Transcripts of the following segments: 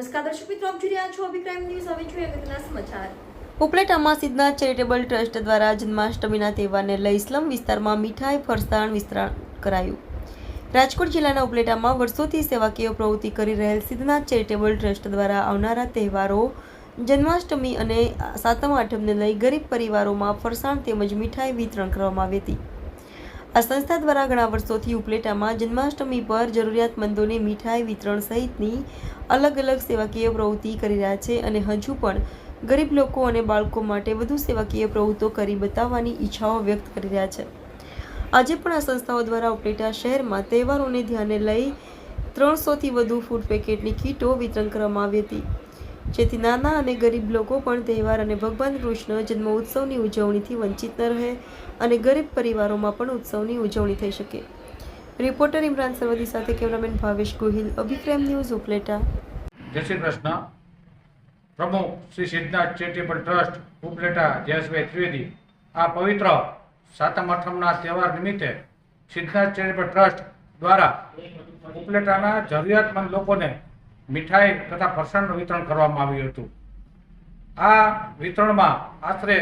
નમસ્કાર દર્શક મિત્રો, આપ જોઈ રહ્યા છો અભિક્રાઇમ ન્યૂઝ. હવે જોઈએ અગત્યના સમાચાર. ઉપલેટામાં સિદ્ધનાથ ચેરિટેબલ ટ્રસ્ટ દ્વારા જન્માષ્ટમીના તહેવારને લઈ સ્લમ વિસ્તારમાં મીઠાઈ, ફરસાણ વિસ્તરણ કરાયું. રાજકોટ જિલ્લાના ઉપલેટામાં વર્ષોથી સેવાકીય પ્રવૃત્તિ કરી રહેલ સિદ્ધનાથ ચેરિટેબલ ટ્રસ્ટ દ્વારા આવનારા તહેવારો, જન્માષ્ટમી અને સાતમ, આઠમને લઈ ગરીબ પરિવારોમાં ફરસાણ તેમજ મીઠાઈ વિતરણ કરવામાં આવી હતી. આ સંસ્થા દ્વારા ઘણા વર્ષોથી ઉપલેટામાં જન્માષ્ટમી પર જરૂરિયાતમંદોને મીઠાઈ વિતરણ સહિતની અલગ અલગ સેવાકીય પ્રવૃત્તિ કરી રહ્યા છે અને હજુ પણ ગરીબ લોકો અને બાળકો માટે વધુ સેવાકીય પ્રવૃત્તિઓ કરી બતાવવાની ઈચ્છાઓ વ્યક્ત કરી રહ્યા છે. આજે પણ આ સંસ્થાઓ દ્વારા ઉપલેટા શહેરમાં તહેવારોને ધ્યાને લઈ ત્રણસોથી વધુ ફૂડ પેકેટની કીટો વિતરણ કરવામાં આવી હતી. જેથી નાના અને ગરીબ લોકો પણ તહેવાર અને ભગવાન કૃષ્ણ જન્મ ઉત્સવની ઉજવણીથી વંચિત ન રહે અને ગરીબ પરિવારોમાં પણ ઉત્સવની ઉજવણી થઈ શકે. રિપોર્ટર ઇમરાન સરવદી સાથે કેમેરામેન ભાવેશ ગોહિલ. અભિક્રમ ન્યૂઝ ઉપલેટા. જય શ્રી કૃષ્ણ. પ્રમુખ શ્રી સિદ્ધનાથ ચેરિટેબલ ટ્રસ્ટ ઉપલેટા જયેશભાઈ ત્રિવેદી, આ પવિત્ર સાતમ આઠમના તહેવાર નિમિત્તે સિદ્ધનાથ ચેરિટેબલ ટ્રસ્ટ દ્વારા ઉપલેટાના જરૂરિયાતમંદ લોકોને મીઠાઈ તથા ફરસાણનું વિતરણ કરવામાં આવ્યું હતું. આ વિતરણમાં આશરે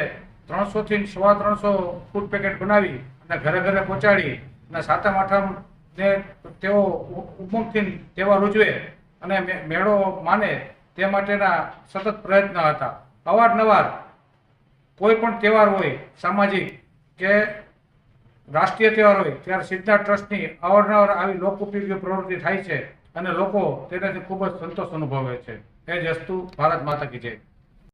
ત્રણસોથી સવા ત્રણસો ફૂડ પેકેટ બનાવી અને ઘરે ઘરે પહોંચાડી અને સાતમ આઠમને તેઓ ઉમંગથી તહેવાર ઉજવે અને મેળો માને તે માટેના સતત પ્રયત્ન હતા. અવારનવાર કોઈ પણ તહેવાર હોય, સામાજિક કે રાષ્ટ્રીય તહેવાર હોય, ત્યારે સિદ્ધનાથ ટ્રસ્ટની અવારનવાર આવી લોક ઉપયોગી પ્રવૃત્તિ થાય છે. અને લોકો તેનાથી ખૂબ જ સંતોષ અનુભવે છે. એ જ વસ્તુ ભારત માતા કી જય.